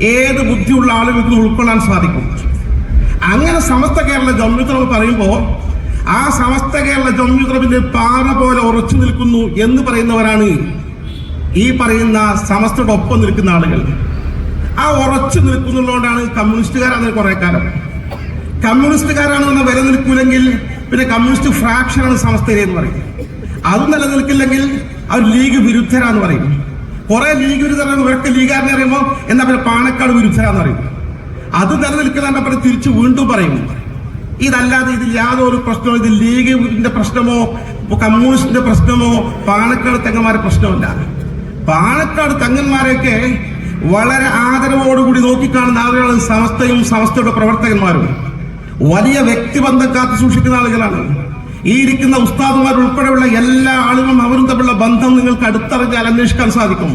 ഏത് ബുദ്ധിയുള്ള ആളുകൾക്ക് ഉൾക്കൊള്ളാൻ സാധിക്കും? അങ്ങനെ സമസ്ത കേരള ജമ്മിത്രവ് പറയുമ്പോൾ ആ സമസ്ത കേരള ജമ്മിത്രവിന്റെ പാറ പോലെ ഉറച്ചു നിൽക്കുന്നു എന്ന് പറയുന്നവരാണ് ഈ പറയുന്ന സമസ്തയുടെ ഒപ്പം നിൽക്കുന്ന ആളുകൾ. ആ ഉറച്ചു നിൽക്കുന്നുള്ളതുകൊണ്ടാണ് കമ്മ്യൂണിസ്റ്റുകാരാണ് കുറെ കാലം. കമ്മ്യൂണിസ്റ്റുകാരാണ് വില നിൽക്കൂലെങ്കിൽ പിന്നെ കമ്മ്യൂണിസ്റ്റ് ഫ്രാക്ഷനാണ് സമസ്തയിലെ എന്ന് പറയും. അത് നിലനിൽക്കില്ലെങ്കിൽ അവർ ലീഗ് വിരുദ്ധരാന്ന് പറയും. കുറെ ലീഗ് വിരുദ്ധരാണ് ഇവരൊക്കെ ലീഗാരനെ അറിയുമ്പോൾ എന്നാ പിന്നെ പാണക്കാട് വിരുദ്ധരാന്ന് പറയും. അത് നിലനിൽക്കുന്ന പറഞ്ഞ് തിരിച്ചു വീണ്ടും പറയും. ഇതല്ലാതെ ഇതിൽ യാതൊരു പ്രശ്നമോ ഇത് ലീഗിന്റെ പ്രശ്നമോ കമ്മ്യൂണിസ്റ്റിന്റെ പ്രശ്നമോ പാണക്കാട് തെങ്ങന്മാരെ പ്രശ്നമല്ല പാണക്കാട് തെങ്ങന്മാരെയൊക്കെ വളരെ ആദരവോടുകൂടി നോക്കിക്കാണുന്ന ആളുകളാണ് സമസ്തയും സമസ്തയുടെ പ്രവർത്തകന്മാരും. വലിയ വ്യക്തിബന്ധം കാത്തു സൂക്ഷിക്കുന്ന ആളുകളാണ്. ഈ ഇരിക്കുന്ന ഉസ്താദുമാർ ഉൾപ്പെടെയുള്ള എല്ലാ ആളുകളും അവരും തമ്മിലുള്ള ബന്ധം നിങ്ങൾക്ക് അടുത്തറിഞ്ഞാൽ അന്വേഷിക്കാൻ സാധിക്കും.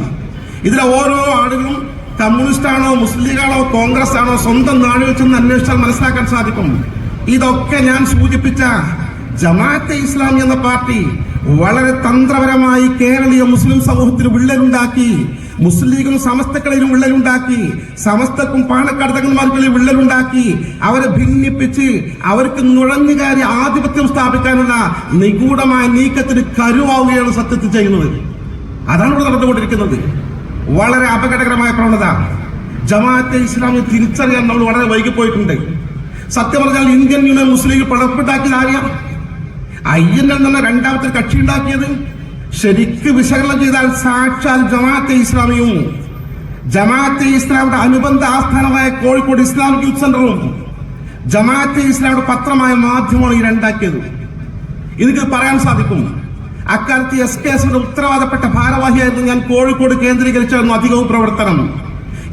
ഇതിലെ ഓരോ ആളുകളും കമ്മ്യൂണിസ്റ്റ് ആണോ മുസ്ലിം ലീഗാണോ കോൺഗ്രസ് ആണോ സ്വന്തം നാട് വെച്ചെന്ന് അന്വേഷിച്ചാൽ മനസ്സിലാക്കാൻ സാധിക്കും. ഇതൊക്കെ ഞാൻ സൂചിപ്പിച്ച ജമാഅത്തെ ഇസ്ലാം എന്ന പാർട്ടി വളരെ തന്ത്രപരമായി കേരളീയ മുസ്ലിം സമൂഹത്തിന് വിള്ളലുണ്ടാക്കി മുസ്ലിം ലീഗും സമസ്തക്കളിലും വിള്ളലുണ്ടാക്കി. സമസ്തക്കും പാണക്കാട് വിള്ളലുണ്ടാക്കി. അവരെ ഭിന്നിപ്പിച്ച് അവർക്ക് നുഴഞ്ഞുകാരി ആധിപത്യം സ്ഥാപിക്കാനുള്ള നിഗൂഢമായ നീക്കത്തിന് കരുവാവുകയാണ് സത്യത്തിൽ ചെയ്യുന്നത്. അതാണ് ഇവിടെ നടന്നുകൊണ്ടിരിക്കുന്നത്. വളരെ അപകടകരമായ പ്രവണത. ജമാഅത്തെ ഇസ്ലാമിനെ തിരിച്ചറിയാൻ നമ്മൾ വളരെ വൈകിപ്പോയിട്ടുണ്ട്. സത്യം പറഞ്ഞാൽ ഇന്ത്യൻ യൂണിയൻ മുസ്ലിം ലീഗ് പിളർപ്പുണ്ടാക്കിയത് ആരെയാണ് ഐ എൻ എൽ എന്ന രണ്ടാമത്തെ കക്ഷി ഉണ്ടാക്കിയത് ശരിക്ക് വിശകലനം ചെയ്താൽ സാക്ഷാൽ ജമാഅത്തെ ഇസ്ലാമിയും ജമാഅത്തെ ഇസ്ലാമിയുടെ അനുബന്ധ ആസ്ഥാനമായ കോഴിക്കോട് ഇസ്ലാമിക് യൂത്ത് സെന്ററും ജമാഅത്തെ ഇസ്ലാമിയുടെ പത്രമായ മാധ്യമമാണ് ഈ രണ്ടാക്കിയത്. എനിക്ക് പറയാൻ സാധിക്കും. അക്കാലത്ത് എസ് കെ എസിന്റെ ഉത്തരവാദപ്പെട്ട ഭാരവാഹിയായിരുന്നു ഞാൻ കോഴിക്കോട് കേന്ദ്രീകരിച്ചായിരുന്നു അധികവും പ്രവർത്തനം.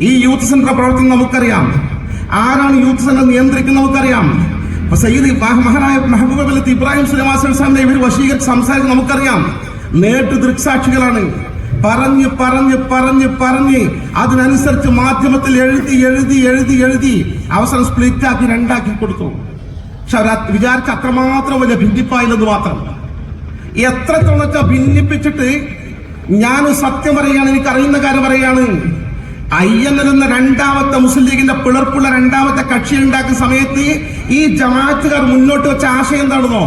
ഈ യൂത്ത് സെന്റർ പ്രവർത്തനം നമുക്കറിയാം. ആരാണ് യൂത്ത് സെന്റർ നിയന്ത്രിക്കുന്നത് നമുക്കറിയാം. സയ്യിദ് മഹ- മഹാനായ മെഹബൂബ് ഇബ്രാഹിം സുലമാസ് ഇവർ വശീകരിച്ച് സംസാരിച്ച് നമുക്കറിയാം. നേട്ടു ദൃക്സാക്ഷികളാണ്. പറഞ്ഞ് പറഞ്ഞ് പറഞ്ഞ് പറഞ്ഞ് അതിനനുസരിച്ച് മാധ്യമത്തിൽ എഴുതി എഴുതി എഴുതി എഴുതി അവസരം സ്പ്ലിറ്റ് ആക്കി രണ്ടാക്കി കൊടുത്തു. പക്ഷെ അവർ വിചാരിച്ച അത്രമാത്രം വലിയ ഭിന്നിപ്പായില്ലെന്ന് മാത്രം. എത്രത്തോളം വെച്ചാൽ ഭിന്നിപ്പിച്ചിട്ട് ഞാൻ സത്യം പറയുകയാണ് എനിക്ക് അറിയുന്ന കാര്യം പറയുകയാണ്. അയ്യന്നൽ എന്ന രണ്ടാമത്തെ മുസ്ലിം ലീഗിന്റെ പിളർപ്പുള്ള രണ്ടാമത്തെ കക്ഷി ഉണ്ടാക്കുന്ന സമയത്ത് ഈ ജമാഅത്തുകാർ മുന്നോട്ട് വെച്ച ആശയം എന്താണെന്നോ?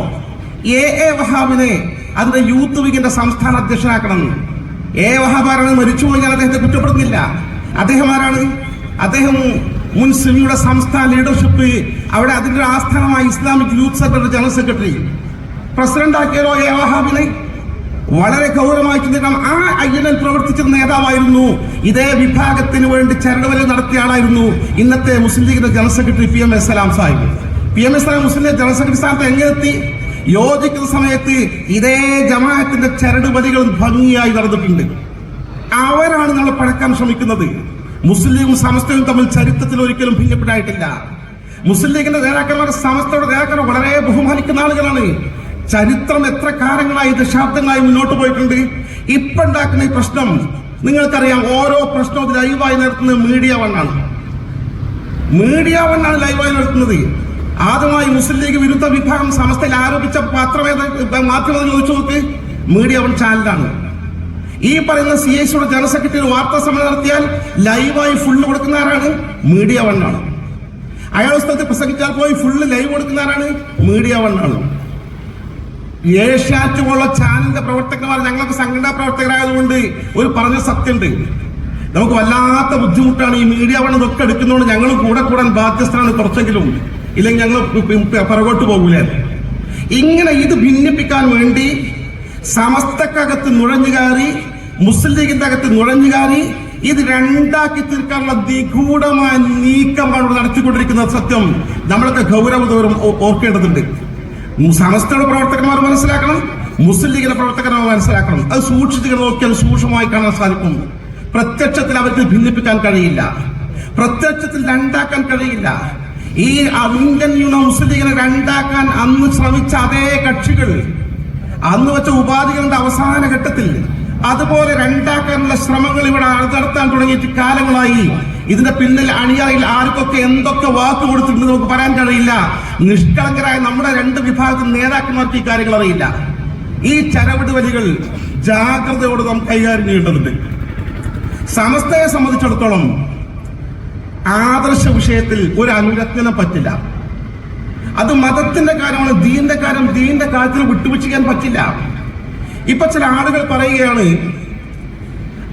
എ എ വഹാബിനെ അതിന്റെ യൂത്ത് വിങ്ങിന്റെ സംസ്ഥാന അധ്യക്ഷനാക്കണം. എ വഹാബാരാണ് മരിച്ചുപോയി ഞാൻ അദ്ദേഹത്തെ കുറ്റപ്പെടുന്നില്ല അദ്ദേഹം ആരാണ്? അദ്ദേഹം മുൻ സിമിയുടെ സംസ്ഥാന ലീഡർഷിപ്പ് അവിടെ അതിന്റെ ആസ്ഥാനമായ Islamic youth secretary general secretary. President ആക്കിയല്ലോ എ വഹാബിനെ വളരെ ഗൗരവമായി ചിന്തിക്കണം. ആ അയ്യനിൽ പ്രവർത്തിച്ച നേതാവായിരുന്നു. ഇതേ വിഭാഗത്തിന് വേണ്ടി ചരടുവലി നടത്തിയ ആളായിരുന്നു ഇന്നത്തെ മുസ്ലിം ലീഗിന്റെ general secretary P M S Salam Sahib. P M S Salam Muslim League general secretary സ്ഥാനത്ത് എങ്ങനെത്തി യോജിക്കുന്ന സമയത്ത് ഇതേ ജമാഅത്തിന്റെ ചരടുവലികൾ ഭംഗിയായി നടന്നിട്ടുണ്ട്. അവരാണ് നമ്മൾ പഴക്കാൻ ശ്രമിക്കുന്നത്. മുസ്ലിം സമസ്തയും തമ്മിൽ ചരിത്രത്തിൽ ഒരിക്കലും ഭിന്നപ്പെടായിട്ടില്ല. മുസ്ലിം ലീഗിന്റെ നേതാക്കന്മാർ സമസ്തയുടെ നേതാക്കളെ വളരെ ബഹുമാനിക്കുന്ന ആളുകളാണ്. ചരിത്രം എത്ര കാലങ്ങളായി ദശാബ്ദങ്ങളായി മുന്നോട്ട് പോയിട്ടുണ്ട്. ഇപ്പൊ ഉണ്ടാക്കുന്ന ഈ പ്രശ്നം നിങ്ങൾക്കറിയാം ഓരോ പ്രശ്നവും ലൈവായി നടത്തുന്നത് മീഡിയ വണ്ണാണ്. മീഡിയ വണ്ണാണ് ലൈവായി നടത്തുന്നത്. ആദ്യമായി മുസ്ലിം ലീഗ് വിരുദ്ധ വിഭാഗം സമസ്തയിൽ ആരോപിച്ച പത്രവേദ മാധ്യമം ചോദിച്ചു നോക്ക്. മീഡിയ വൺ ചാനലാണ്. ഈ പറയുന്ന സി എസ് സിയുടെ ജനറൽ സെക്രട്ടറി വാർത്താ സമ്മേളനം നടത്തിയാൽ ലൈവായി ഫുള്ള് കൊടുക്കുന്ന ആരാണ് മീഡിയ വൺ ആണ്. സ്ഥലത്ത് പ്രസംഗിച്ചാൽ പോയി ഫുള്ള് ലൈവ് കൊടുക്കുന്ന ആരാണ് മീഡിയ വൺ ആണ്. ഏഷ്യാറ്റ് പോലുള്ള ചാനലിന്റെ പ്രവർത്തകന്മാർ ഞങ്ങൾക്ക് സംഘടനാ പ്രവർത്തകരായതുകൊണ്ട് ഒരു പറഞ്ഞ സത്യമുണ്ട് നമുക്ക് വല്ലാത്ത ബുദ്ധിമുട്ടാണ് ഈ മീഡിയ വൺ ഇതൊക്കെ എടുക്കുന്നതുകൊണ്ട് ഞങ്ങൾ കൂടെ കൂടാൻ ബാധ്യസ്ഥരാണ് കുറച്ചെങ്കിലും. ഇല്ലെങ്കിൽ ഞങ്ങൾ പിറകോട്ട് പോകൂലേ. ഇങ്ങനെ ഇത് ഭിന്നിപ്പിക്കാൻ വേണ്ടി സമസ്തക്കകത്ത് നുഴഞ്ഞു കയറി മുസ്ലിം ലീഗിന്റെ അകത്ത് നുഴഞ്ഞു കയറി ഇത് രണ്ടാക്കി തീർക്കാനുള്ള നിഗൂഢമായ നീക്കമാണ് ഇവിടെ നടത്തിക്കൊണ്ടിരിക്കുന്ന സത്യം. നമ്മളൊക്കെ ഗൗരവതോറും ഓർക്കേണ്ടതുണ്ട്. സമസ്തയുടെ പ്രവർത്തകന്മാർ മനസ്സിലാക്കണം മുസ്ലിം ലീഗിന്റെ പ്രവർത്തകന്മാർ മനസ്സിലാക്കണം. അത് സൂക്ഷിച്ചു നോക്കിയാൽ സൂക്ഷ്മമായി കാണാൻ സാധിക്കും. പ്രത്യക്ഷത്തിൽ അവർക്ക് ഭിന്നിപ്പിക്കാൻ കഴിയില്ല. പ്രത്യക്ഷത്തിൽ രണ്ടാക്കാൻ കഴിയില്ല. ഈ ഇന്ത്യൻ മുസ്ലിം ലീഗിനെ രണ്ടാക്കാൻ അന്ന് ശ്രമിച്ച അതേ കക്ഷികൾ. അന്ന് വെച്ച ഉപാധികളുടെ അവസാന ഘട്ടത്തിൽ അതുപോലെ രണ്ടാക്കാനുള്ള ശ്രമങ്ങൾ ഇവിടെ നടത്താൻ തുടങ്ങിയിട്ട് കാലങ്ങളായി. ഇതിന്റെ പിന്നിൽ അണിയറയിൽ ആർക്കൊക്കെ എന്തൊക്കെ വാക്ക് കൊടുത്തിട്ടുണ്ട് നമുക്ക് പറയാൻ കഴിയില്ല. നിഷ്കളങ്കരായ നമ്മുടെ രണ്ട് വിഭാഗത്തിൽ നേതാക്കന്മാർക്ക് ഈ കാര്യങ്ങൾ അറിയില്ല. ഈ ചരവിട് വലികൾ ജാഗ്രതയോടെ നാം കൈകാര്യം ചെയ്യേണ്ടതുണ്ട്. സമസ്തയെ സംബന്ധിച്ചിടത്തോളം ആദർശ വിഷയത്തിൽ ഒരു അനുരജ്ഞനം പറ്റില്ല. അത് മതത്തിന്റെ കാര്യമാണ് ദീന്റെ കാര്യം ദീന്റെ കാര്യത്തിൽ വിട്ടുപിച്ചിക്കാൻ പറ്റില്ല. ഇപ്പൊ ചില ആളുകൾ പറയുകയാണ്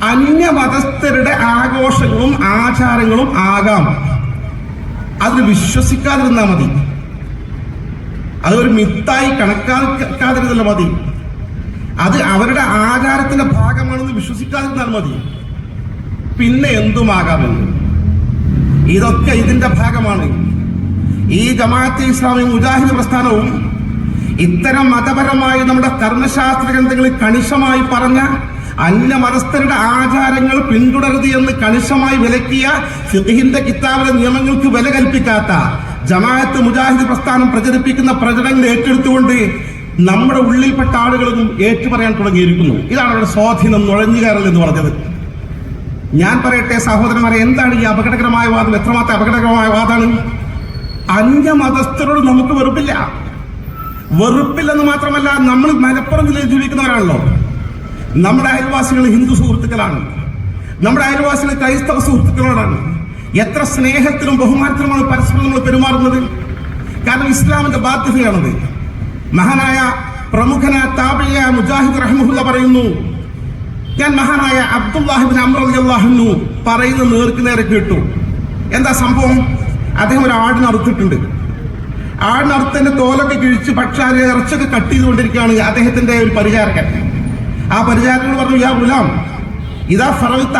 അന്യ മതസ്ഥരുടെ ആഘോഷങ്ങളും ആചാരങ്ങളും ആകാം. അതിൽ വിശ്വസിക്കാതിരുന്നാൽ മതി. അതൊരു മിത്തായി കണക്കാക്കാതിരുന്നാൽ മതി. അത് അവരുടെ ആചാരത്തിന്റെ ഭാഗമാണെന്ന് വിശ്വസിക്കാതിരുന്നാൽ മതി. പിന്നെ എന്തുമാകാമെന്ന്? ഇതൊക്കെ ഇതിന്റെ ഭാഗമാണ്. ഈ ജമാഅത്തെ ഇസ്ലാമി മുജാഹിദ് പ്രസ്ഥാനവും ഇത്തരം മതപരമായി നമ്മുടെ കർമ്മശാസ്ത്ര ഗ്രന്ഥങ്ങളിൽ കണിശമായി പറഞ്ഞ അന്യമതസ്ഥരുടെ ആചാരങ്ങൾ പിന്തുടരുത് എന്ന് കണിശമായി വിലക്കിയ ഫിഖിന്റെ കിതാബിലെ നിയമങ്ങൾക്ക് വില കൽപ്പിക്കാത്ത ജമാഅത്ത് മുജാഹിദ് പ്രസ്ഥാനം പ്രചരിപ്പിക്കുന്ന പ്രചരണങ്ങൾ ഏറ്റെടുത്തുകൊണ്ട് നമ്മുടെ ഉള്ളിൽപ്പെട്ട ആളുകളും ഏറ്റുപറയാൻ തുടങ്ങിയിരിക്കുന്നു. ഇതാണ് അവരുടെ സ്വാധീനം നുഴഞ്ഞുകയറൽ എന്ന് പറഞ്ഞത്. ഞാൻ പറയട്ടെ സഹോദരന്മാരെ എന്താണ് ഈ അപകടകരമായ വാദം? എത്രമാത്രം അപകടകരമായ വാദമാണ് അന്യമതസ്ഥരോട് നമുക്ക് വെറുപ്പില്ല. വെറുപ്പില്ലെന്ന് മാത്രമല്ല നമ്മൾ മലപ്പുറം ജില്ലയിൽ ജീവിക്കുന്നവരാണല്ലോ. നമ്മുടെ അയൽവാസികൾ ഹിന്ദു സുഹൃത്തുക്കളാണ്. നമ്മുടെ അയൽവാസികൾ ക്രൈസ്തവ സുഹൃത്തുക്കളോടാണ്. എത്ര സ്നേഹത്തിലും ബഹുമാനത്തിലുമാണ് പരസ്പരം നമ്മൾ പെരുമാറുന്നത്? കാരണം ഇസ്ലാമിന്റെ ബാധ്യതയാണത്. മഹാനായ പ്രമുഖനായ താപിയ മുജാഹിദ് റഹ്മുല്ല പറയുന്നു ഞാൻ മഹാനായ അബ്ദുല്ലാഹിബിൻ അമ്രല്ലാഹുന്നു പറയുന്ന നേർക്ക് നേരെ കേട്ടു. എന്താ സംഭവം? അദ്ദേഹം ഒരു ആടിനറുത്തിട്ടുണ്ട് അറുത്തിട്ടുണ്ട് ആടിന് അറുത്തതിന്റെ തോലൊക്കെ കിഴിച്ച് പക്ഷെ ഇറച്ചൊക്കെ കട്ട് ചെയ്തുകൊണ്ടിരിക്കുകയാണ് അദ്ദേഹത്തിന്റെ ഒരു പരിചാരകൻ. ആ പരിചാരകൾ പറഞ്ഞു യാ ഗുലാം ഇതാ ഫറവിത്ത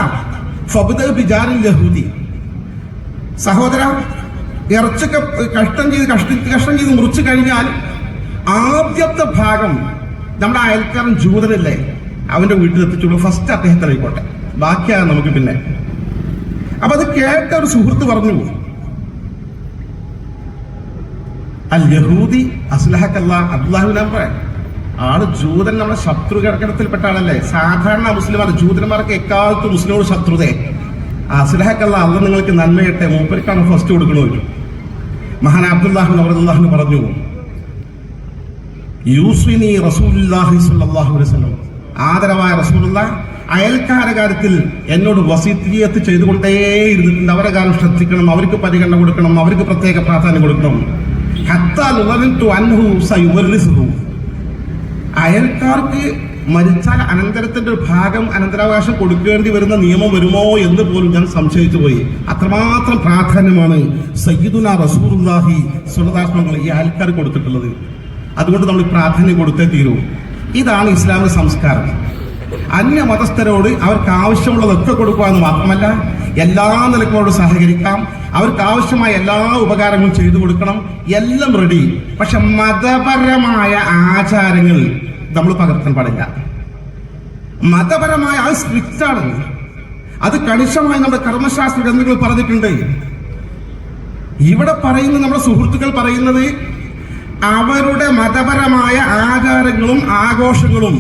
ഫബുദ യഹൂദി. സഹോദര ഇറച്ചൊക്കെ കഷ്ടം ചെയ്ത് കഷ്ട കഷ്ടം ചെയ്ത് മുറിച്ചു കഴിഞ്ഞാൽ ആദ്യത്തെ ഭാഗം നമ്മുടെ അയൽക്കാരൻ ജൂതനല്ലേ? അവന്റെ വീട്ടിൽ എത്തിച്ചുള്ളൂ ഫസ്റ്റ് അദ്ദേഹത്തെ ആയിക്കോട്ടെ ബാക്കിയാണ് നമുക്ക് പിന്നെ. അപ്പൊ അത് കേട്ട ഒരു സുഹൃത്ത് പറഞ്ഞു അൽ യഹൂദി അസ്ലഹക്കല്ല അബ്ദുല്ലാഹുവിൻ പറയാം ആൾ ജൂതൻ നമ്മുടെ ശത്രു കിടക്കണത്തിൽപ്പെട്ട ആളല്ലേ സാധാരണ മുസ്ലിമാർ ജൂതന്മാർക്ക് എക്കാലത്തും മുസ്ലിമോട് ശത്രുതയെ അസ്ലഹക്കല്ല അല്ല നിങ്ങൾക്ക് നന്മയട്ടെ മൂപ്പർക്കാണ് ഫസ്റ്റ് കൊടുക്കണമല്ലോ. മഹാൻ അബ്ദുല്ലാഹു അബ്ദുല്ലാഹു പറഞ്ഞു. യൂസ്വിനി റസൂലുള്ളാഹി സ്വല്ലല്ലാഹു അലൈഹി വസല്ലം. ആദരവായ റസൂലുള്ള അയൽക്കാര കാര്യത്തിൽ എന്നോട് വസീത്തിയത്ത് ചെയ്തുകൊണ്ടേ ഇരുന്നിട്ടുണ്ട് അവരെ കാര്യം ശ്രദ്ധിക്കണം അവർക്ക് പരിഗണന കൊടുക്കണം അവർക്ക് പ്രത്യേക പ്രാധാന്യം കൊടുക്കണം. അയൽക്കാർക്ക് മരിച്ചാൽ അനന്തരത്തിന്റെ ഒരു ഭാഗം അനന്തരാവകാശം കൊടുക്കേണ്ടി വരുന്ന നിയമം വരുമോ എന്ന് പോലും ഞാൻ സംശയിച്ചു പോയി. അത്രമാത്രം പ്രാധാന്യമാണ് സയ്യിദുന റസൂലുള്ളാഹി സുലതാത്മകൾ ഈ അയൽക്കാർ കൊടുത്തിട്ടുള്ളത്. അതുകൊണ്ട് നമ്മൾ പ്രാധാന്യം കൊടുത്തേ തീരൂ. ഇതാണ് ഇസ്ലാമിക സംസ്കാരം. അന്യ മതസ്ഥരോട് അവർക്ക് ആവശ്യമുള്ളതൊക്കെ കൊടുക്കുക എന്ന് മാത്രമല്ല എല്ലാ നിലക്കോടും സഹകരിക്കാം. അവർക്ക് ആവശ്യമായ എല്ലാ ഉപകാരങ്ങളും ചെയ്തു കൊടുക്കണം. എല്ലാം റെഡി പക്ഷെ മതപരമായ ആചാരങ്ങൾ നമ്മൾ പകർത്താൻ പാടില്ല. മതപരമായ അത് സ്ട്രിക്റ്റ് ആണ് അത് കണിശമായി നമ്മുടെ കർമ്മശാസ്ത്ര ഗ്രന്ഥങ്ങൾ പറഞ്ഞിട്ടുണ്ട്. ഇവിടെ പറയുന്ന നമ്മുടെ സുഹൃത്തുക്കൾ പറയുന്നത് അവരുടെ മതപരമായ ആചാരങ്ങളും ആഘോഷങ്ങളും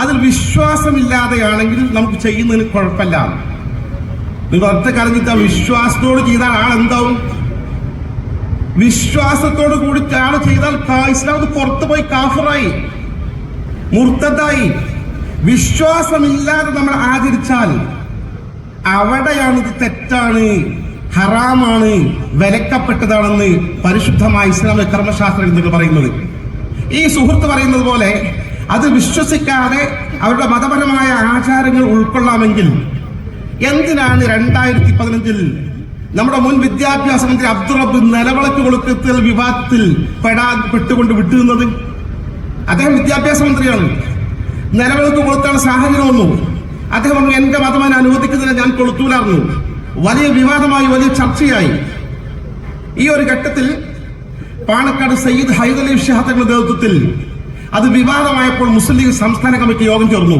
അതിൽ വിശ്വാസമില്ലാതെയാണെങ്കിൽ നമുക്ക് ചെയ്യുന്നതിന് കുഴപ്പമില്ല. നിങ്ങൾ ഒറ്റ കറിഞ്ഞിട്ട് വിശ്വാസത്തോട് ചെയ്താൽ ആൾ എന്താവും? വിശ്വാസത്തോട് കൂടി ആൾ ചെയ്താൽ ഇസ്ലാം പുറത്തു പോയി കാഫറായി മുർത്തതായി വിശ്വാസമില്ലാതെ നമ്മൾ ആചരിച്ചാൽ അവിടെയാണ് ഇത് തെറ്റാണ്. ഹറാമാണ് വിലക്കപ്പെട്ടതാണെന്ന് പരിശുദ്ധമായ ഇസ്ലാമിക കർമ്മശാസ്ത്ര ഗ്രന്ഥങ്ങൾ പറയുന്നത്. ഈ സുഹൃത്ത് പറയുന്നത് പോലെ അത് വിശ്വസിക്കാതെ അവരുടെ മതപരമായ ആചാരങ്ങൾ ഉൾക്കൊള്ളാമെങ്കിൽ എന്തിനാണ് രണ്ടായിരത്തി പതിനഞ്ചിൽ നമ്മുടെ മുൻ വിദ്യാഭ്യാസ മന്ത്രി അബ്ദുൾ റബ്ബ് നിലവിളക്ക് കൊളുക്കത്തിൽ വിവാദത്തിൽ പെടാ പെട്ടുകൊണ്ട് വിട്ടുന്നത് അദ്ദേഹം വിദ്യാഭ്യാസ മന്ത്രിയാണ്. നിലവിളക്ക് കൊളുത്താണ് സാഹചര്യം വന്നു. അദ്ദേഹം എന്റെ മതം അനുവദിക്കുന്നില്ല ഞാൻ കൊളുത്തൂലായിരുന്നു വലിയ വിവാദമായി വലിയ ചർച്ചയായി. ഈ ഒരു ഘട്ടത്തിൽ പാണക്കാട് സയ്യിദ് ഹൈദലി ഷഹാ തങ്ങളുടെ നേതൃത്വത്തിൽ അത് വിവാദമായപ്പോൾ മുസ്ലിം ലീഗ് സംസ്ഥാന കമ്മിറ്റി യോഗം ചേർന്നു.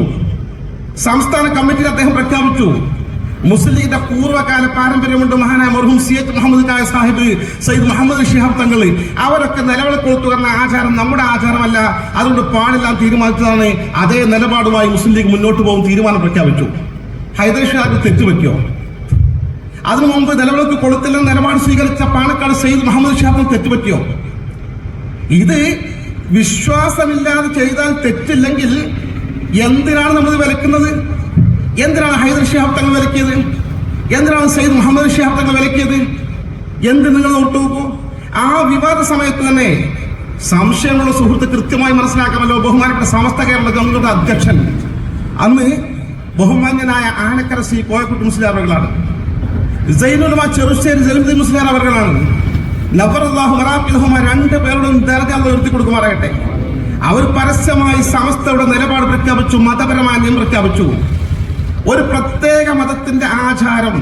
സംസ്ഥാന കമ്മിറ്റിയിൽ അദ്ദേഹം പ്രഖ്യാപിച്ചു മുസ്ലിം ലീഗിന്റെ പൂർവകാല പാരമ്പര്യമുണ്ട് മഹാനായ മർഹൂം സി എച്ച് മുഹമ്മദ് കായ സാഹിബ് സയ്യിദ് മുഹമ്മദ് ഷിഹാബ് തങ്ങൾ. അവരൊക്കെ നിലവിളക്കൊടുത്തു എന്ന ആചാരം നമ്മുടെ ആചാരമല്ല. അതുകൊണ്ട് പാടില്ല തീരുമാനിച്ചതാണ് അതേ നിലപാടുമായി മുസ്ലിം ലീഗ് മുന്നോട്ട് പോകും തീരുമാനം പ്രഖ്യാപിച്ചു. ഹൈദരാബാദ് തെറ്റുപറ്റിയോ അതിനു മുമ്പ് നിലവിളക്ക് കൊടുത്തില്ലെന്ന് നിലപാട് സ്വീകരിച്ച പാണക്കാട് സെയ്ദ് മുഹമ്മദ് ഷാഫിന് തെറ്റുപറ്റിയോ? ഇത് വിശ്വാസമില്ലാതെ ചെയ്താൽ തെറ്റില്ലെങ്കിൽ എന്തിനാണ് നമ്മൾ വിലക്കുന്നത്? എന്തിനാണ് ഹൈദർ ഷിഹാബ് തങ്ങൾ വിലക്കിയത്? എന്തിനാണ് സെയ്ദ് മുഹമ്മദ് ഷിഹാബ് തങ്ങൾ വിലക്കിയത്? എന്ത് നിങ്ങൾ ഒട്ടുപോകൂ ആ വിവാദ സമയത്ത് തന്നെ സംശയമുള്ള സുഹൃത്ത് കൃത്യമായി മനസ്സിലാക്കാമല്ലോ. ബഹുമാനപ്പെട്ട സമസ്ത കേരള ഗവൺമെന്റ് അധ്യക്ഷൻ. അന്ന് ബഹുമാന്യനായ ആനക്കര സി കോയക്കുട്ടി മുസ്ലിം അവരുകളാണ് സൈനുലമ ചെറുശ്ശേരി സലിമതി മുസ്ലിയാർ അവർകളാണ് നബർദാഹു മറാബിദുഹുമ രണ്ട് പേരോടും ദർഗ ഉയർത്തി കൊടുക്കുമാറാകട്ടെ. അവർ പരസ്യമായി സമസ്തയുടെ നിലപാട് പ്രഖ്യാപിച്ചു മതപരമായ നിയമം പ്രഖ്യാപിച്ചു. ഒരു പ്രത്യേക മതത്തിന്റെ ആചാരം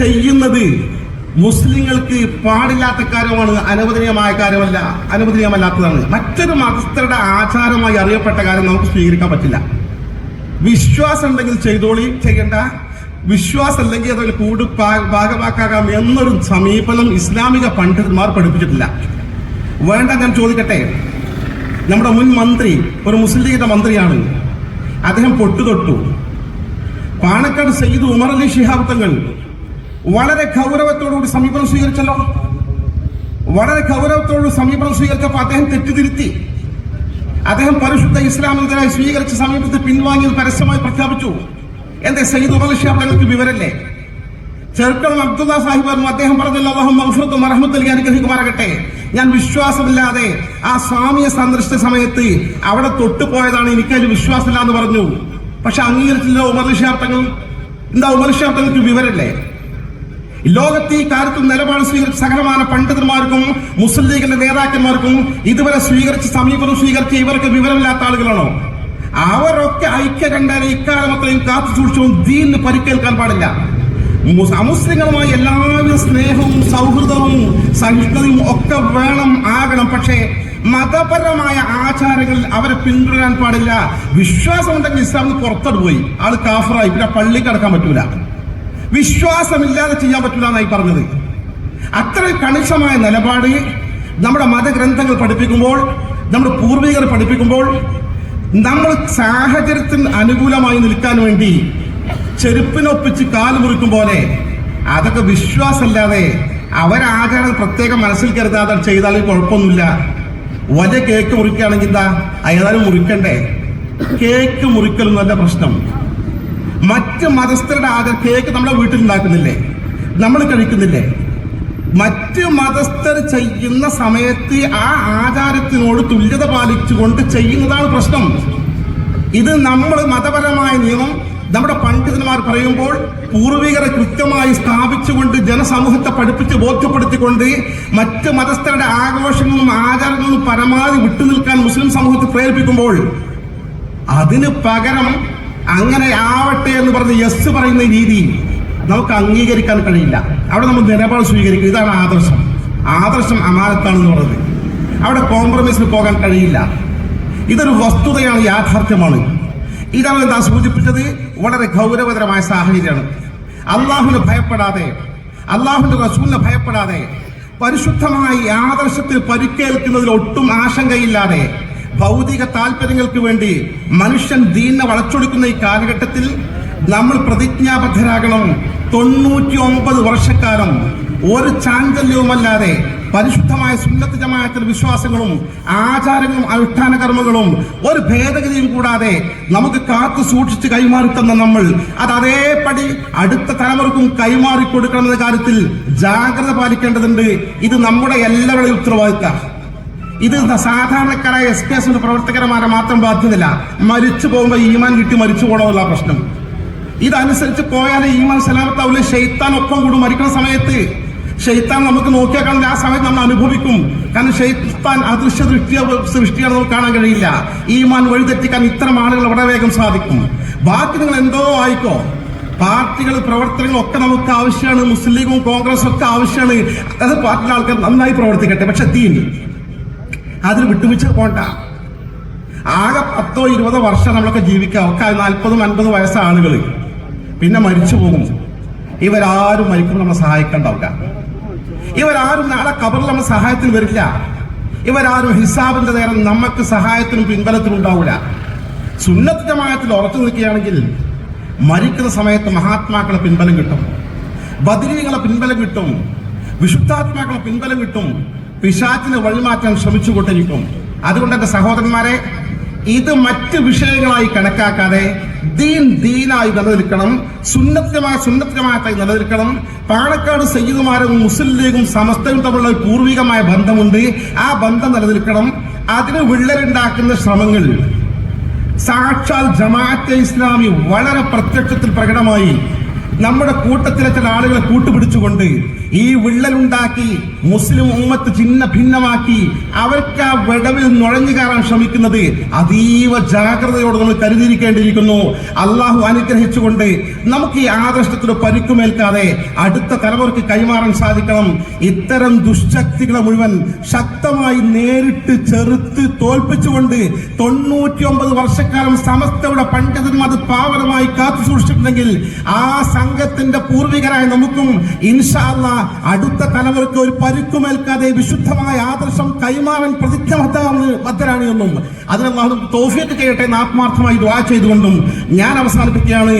ചെയ്യുന്നത് മുസ്ലിങ്ങൾക്ക് പാടില്ലാത്ത കാര്യമാണ് അനുവദനീയമായ കാര്യമല്ല അനുവദനീയമല്ലാത്തതാണ്. മറ്റൊരു മതസ്ഥരുടെ ആചാരമായി അറിയപ്പെട്ട കാര്യം നമുക്ക് സ്വീകരിക്കാൻ പറ്റില്ല. വിശ്വാസം ഉണ്ടെങ്കിൽ ചെയ്തോളി ചെയ്യേണ്ട. വിശ്വാസം അല്ലെങ്കിൽ അതിൽ കൂട് ഭാഗമാക്കാകാം ഭാഗമാക്കാം എന്നൊരു സമീപനം ഇസ്ലാമിക പണ്ഡിതന്മാർ പഠിപ്പിച്ചിട്ടില്ല. വേണ്ട ഞാൻ ചോദിക്കട്ടെ? നമ്മുടെ മുൻ മന്ത്രി ഒരു മുസ്ലിം ലീഗിന്റെ മന്ത്രിയാണ്. അദ്ദേഹം പൊട്ടുതൊട്ടു. പാണക്കാട് സയ്യിദ് ഉമർ അലി ശിഹാബ് തങ്ങൾ വളരെ ഗൗരവത്തോടുകൂടി സമീപനം സ്വീകരിച്ചല്ലോ. വളരെ ഗൗരവത്തോട് സമീപനം സ്വീകരിച്ചപ്പോൾ അദ്ദേഹം തെറ്റിതിരുത്തി. അദ്ദേഹം പരിശുദ്ധ ഇസ്ലാമിനെതിരായി സ്വീകരിച്ച സമീപത്തെ പിൻവാങ്ങിയത് പരസ്യമായി പ്രഖ്യാപിച്ചു. എന്തേ സയ്യിദ് ഉമർ ഷാ തങ്ങൾക്ക് വിവരല്ലേ? ചെറുക്കളം അബ്ദുള്ള സാഹിബ് പറഞ്ഞു അദ്ദേഹം പറഞ്ഞല്ലോ അള്ളാഹു മഹഫുറത്തും മറഹമത്തിൽ അനുഗ്രഹിക്കുമാറാകട്ടെ ഞാൻ വിശ്വാസമില്ലാതെ ആ സ്വാമിയെ സന്ദർശിച്ച സമയത്ത് അവിടെ തൊട്ടുപോയതാണ് എനിക്കതിൽ വിശ്വാസമില്ല എന്ന് പറഞ്ഞു. പക്ഷെ അംഗീകരിച്ചില്ല ഉമർ ശാബ്ദങ്ങൾ എന്താ ഉമർ ശാബ്ദങ്ങൾക്ക് വിവരല്ലേ? ലോകത്ത് ഈ കാര്യത്തിൽ നിലപാട് സ്വീകരിച്ച സകലമാന പണ്ഡിതന്മാർക്കും മുസ്ലിം ലീഗിന്റെ നേതാക്കന്മാർക്കും ഇതുവരെ സ്വീകരിച്ച സമീപനം സ്വീകരിച്ച ഇവർക്ക് വിവരമില്ലാത്ത ആളുകളാണോ? അവരൊക്കെ ഐക്യകണ്ഠനെ ഇക്കാലം അത്രയും കാത്തു സൂക്ഷിച്ചും ദീനിന് പരിക്കേൽക്കാൻ പാടില്ല. മുസ്- അമുസ്ലിങ്ങളുമായി എല്ലാവിധ സ്നേഹവും സൗഹൃദവും സഹിഷ്ണുതയും ഒക്കെ വേണം ആകണം. പക്ഷേ മതപരമായ ആചാരങ്ങളിൽ അവരെ പിന്തുടരാൻ പാടില്ല. വിശ്വാസം വിശ്വാസമുണ്ടെങ്കിൽ ഇസ്ലാമിന് പുറത്തോട്ട് പോയി. ആൾ കാഫറായി. പിന്നെ പള്ളി കടക്കാൻ പറ്റൂല. വിശ്വാസമില്ലാതെ ചെയ്യാൻ പറ്റൂല എന്നായി പറഞ്ഞത്. അത്ര കണിശമായ നിലപാട് നമ്മുടെ മതഗ്രന്ഥങ്ങൾ പഠിപ്പിക്കുമ്പോൾ നമ്മുടെ പൂർവികർ പഠിപ്പിക്കുമ്പോൾ നമ്മൾ സാഹചര്യത്തിന് അനുകൂലമായി നിൽക്കാൻ വേണ്ടി ചെരുപ്പിനൊപ്പിച്ച് കാൽ മുറിക്കും പോലെ അതൊക്കെ വിശ്വാസമല്ലാതെ അവരാചാരം പ്രത്യേകം മനസ്സിൽ കരുതാതെ ചെയ്താലും കുഴപ്പമൊന്നുമില്ല. വലിയ കേക്ക് മുറിക്കുകയാണെങ്കിൽ എന്താ? അയാളും മുറിക്കണ്ടേ? കേക്ക് മുറിക്കലൊന്നല്ല പ്രശ്നം. മറ്റ് മതസ്ഥരുടെ ആചാരം കേക്ക് നമ്മുടെ വീട്ടിൽ ഉണ്ടാക്കുന്നില്ലേ നമ്മൾ കഴിക്കുന്നില്ലേ? മറ്റ് മതസ്ഥർ ചെയ്യുന്ന സമയത്ത് ആ ആചാരത്തിനോട് തുല്യത പാലിച്ചുകൊണ്ട് ചെയ്യുന്നതാണ് പ്രശ്നം. ഇത് നമ്മൾ മതപരമായ നിയമം നമ്മുടെ പണ്ഡിതന്മാർ പറയുമ്പോൾ പൂർവികരെ കൃത്യമായി സ്ഥാപിച്ചുകൊണ്ട് ജനസമൂഹത്തെ പഠിപ്പിച്ച് ബോധ്യപ്പെടുത്തിക്കൊണ്ട് മറ്റ് മതസ്ഥരുടെ ആഘോഷങ്ങളും ആചാരങ്ങളും പരമാവധി വിട്ടുനിൽക്കാൻ മുസ്ലിം സമൂഹത്തെ പ്രേരിപ്പിക്കുമ്പോൾ അതിന് പകരം അങ്ങനെ ആവട്ടെ എന്ന് പറഞ്ഞ് യെസ് പറയുന്ന രീതി. നമുക്ക് അംഗീകരിക്കാൻ കഴിയില്ല. അവിടെ നമ്മൾ നിലപാട് സ്വീകരിക്കും. ഇതാണ് ആദർശം. ആദർശം അമാനത്താണെന്ന് പറയുന്നത്. അവിടെ കോംപ്രമൈസിന് പോകാൻ കഴിയില്ല. ഇതൊരു വസ്തുതയാണ് യാഥാർത്ഥ്യമാണ്. ഇതാണ് എന്താ സൂചിപ്പിച്ചത്? വളരെ ഗൗരവതരമായ സാഹചര്യമാണ്. അള്ളാഹുവിനെ ഭയപ്പെടാതെ അള്ളാഹുവിന്റെ റസൂലിനെ ഭയപ്പെടാതെ പരിശുദ്ധമായി ആദർശത്തിൽ പരിക്കേൽക്കുന്നതിൽ ഒട്ടും ആശങ്കയില്ലാതെ ഭൗതിക താല്പര്യങ്ങൾക്ക് വേണ്ടി മനുഷ്യൻ ദീനെ വളച്ചൊടുക്കുന്ന ഈ കാലഘട്ടത്തിൽ നമ്മൾ പ്രതിജ്ഞാബദ്ധരാകണം. തൊണ്ണൂറ്റി ഒമ്പത് വർഷക്കാലം ഒരു ചാഞ്ചല്യവുമല്ലാതെ പരിശുദ്ധമായ സുന്നത്ത് ജമാഅത്തിന്റെ വിശ്വാസങ്ങളും ആചാരങ്ങളും അനുഷ്ഠാന കർമ്മങ്ങളും ഒരു ഭേദഗതിയും കൂടാതെ നമുക്ക് കാത്തു സൂക്ഷിച്ച് കൈമാറി തന്ന നമ്മൾ അത് അതേപടി അടുത്ത തലമുറക്കും കൈമാറി കൊടുക്കണമെന്ന കാര്യത്തിൽ ജാഗ്രത പാലിക്കേണ്ടതുണ്ട്. ഇത് നമ്മുടെ എല്ലാവരുടെയും ഉത്തരവാദിത്ത. ഇത് സാധാരണക്കാരായ എസ് കെ എസിന്റെ പ്രവർത്തകന്മാരെ മാത്രം ബാധ്യതയില്ല. മരിച്ചു പോകുമ്പോൾ ഈമാൻ കിട്ടി മരിച്ചു പോകണമെന്നുള്ള പ്രശ്നം. ഇതനുസരിച്ച് പോയാൽ ഈ മനസ്സിലാവത്താവില്ല ഷെയ്ത്താൻ ഒപ്പം കൂടും. മരിക്കുന്ന സമയത്ത് ഷെയ്ത്താൻ നമുക്ക് നോക്കിയാൽ കാണുന്ന ആ സമയത്ത് നമ്മൾ അനുഭവിക്കും. കാരണം ഷെയ്ത്താൻ അദൃശ്യ ദൃഷ്ടിയ സൃഷ്ടിയാണ് നമുക്ക് കാണാൻ കഴിയില്ല. ഈ മാൻ വഴിതെറ്റിക്കാൻ ഇത്തരം ആളുകൾ വളരെ വേഗം സാധിക്കും. ബാക്കി നിങ്ങൾ എന്തോ ആയിക്കോ. പാർട്ടികൾ പ്രവർത്തനങ്ങൾ ഒക്കെ നമുക്ക് ആവശ്യമാണ്. മുസ്ലിം ലീഗും കോൺഗ്രസും ഒക്കെ ആവശ്യമാണ്. അത് പാർട്ടിയിലെ ആൾക്കാർ നന്നായി പ്രവർത്തിക്കട്ടെ. പക്ഷെ തീൻ അതിന് വിട്ടുവീഴ്ച പോണ്ട. ആകെ പത്തോ ഇരുപതോ വർഷം നമ്മളൊക്കെ ജീവിക്കാം. ഒക്കെ നാൽപ്പതും അൻപതും വയസ്സാണ് ആളുകൾ പിന്നെ മരിച്ചു പോകും. ഇവരാരും മരിക്കുമ്പോൾ നമ്മളെ സഹായിക്കണ്ടാവില്ല ഇവരാരും നാളെ കബറിൽ നമ്മൾ സഹായത്തിന് വരില്ല. ഇവരാരും ഹിസാബിന്റെ നേരം നമുക്ക് സഹായത്തിനും പിൻബലത്തിനും ഉണ്ടാവില്ല സുന്നത്ത് ഉറച്ചു നിൽക്കുകയാണെങ്കിൽ മരിക്കുന്ന സമയത്ത് മഹാത്മാക്കളെ പിൻബലം കിട്ടും. ബദരീകളെ പിൻബലം കിട്ടും. വിശുദ്ധാത്മാക്കളെ പിൻബലം കിട്ടും. പിശാച്ചിനെ വഴിമാറ്റാൻ ശ്രമിച്ചുകൊണ്ടിരിക്കും. അതുകൊണ്ട് എന്റെ സഹോദരന്മാരെ ഇത് മറ്റ് വിഷയങ്ങളായി കണക്കാക്കാതെ ദീൻ ദീനായി നിലനിൽക്കണം സുന്നത്യമായ സുന്നത്യമായി നിലനിൽക്കണം. പാണക്കാട് സയ്യിദുമാരും മുസ്ലിം ലീഗും സമസ്തയും തമ്മിലുള്ള ഒരു പൂർവികമായ ബന്ധമുണ്ട്. ആ ബന്ധം നിലനിൽക്കണം. അതിന് വിള്ളലുണ്ടാക്കുന്ന ശ്രമങ്ങൾ. സാക്ഷാൽ ജമാഅത്തെ ഇസ്ലാമി വളരെ പ്രത്യക്ഷത്തിൽ പ്രകടമായി. നമ്മുടെ കൂട്ടത്തിലെ ചില ആളുകളെ കൂട്ടുപിടിച്ചുകൊണ്ട് ഈ വിള്ളലുണ്ടാക്കി മുസ്ലിം ഉമ്മത്ത് ചിഹ്ന ഭിന്നമാക്കി അവർക്ക് ആ വിടവിൽ നുഴഞ്ഞു കയറാൻ ശ്രമിക്കുന്നത് അതീവ ജാഗ്രതയോട് നമ്മൾ കരുതിയിരിക്കേണ്ടിയിരിക്കുന്നു. അള്ളാഹു അനുഗ്രഹിച്ചുകൊണ്ട് നമുക്ക് ഈ ആദർശത്തിന് പരിക്കുമേൽക്കാതെ അടുത്ത തലമുറയ്ക്ക് കൈമാറാൻ സാധിക്കണം. ഇത്തരം ദുശക്തികളെ മുഴുവൻ ശക്തമായി നേരിട്ട് ചെറുത്ത് തോൽപ്പിച്ചുകൊണ്ട് തൊണ്ണൂറ്റി ഒമ്പത് വർഷക്കാലം സമസ്തയുടെ പണ്ഡിതന്മാർ അത് പാവനമായി കാത്തു സൂക്ഷിച്ചിട്ടുണ്ടെങ്കിൽ ആ സംഘത്തിന്റെ പൂർവികരായ നമുക്കും ഇൻഷാല്ല അടുത്ത തലമുറയ്ക്ക് ഒരു പരുക്കുമേൽക്കാതെ വിശുദ്ധമായ ആദർശം കൈമാറാൻ പ്രതിജ്ഞബദ്ധമാണ് എന്നും അതിനെ തോഫിയൊക്കെ ചെയ്യട്ടെ എന്ന് ആത്മാർത്ഥമായി ദ്വാ ചെയ്തുകൊണ്ടും ഞാൻ അവസാനിപ്പിക്കുകയാണ്.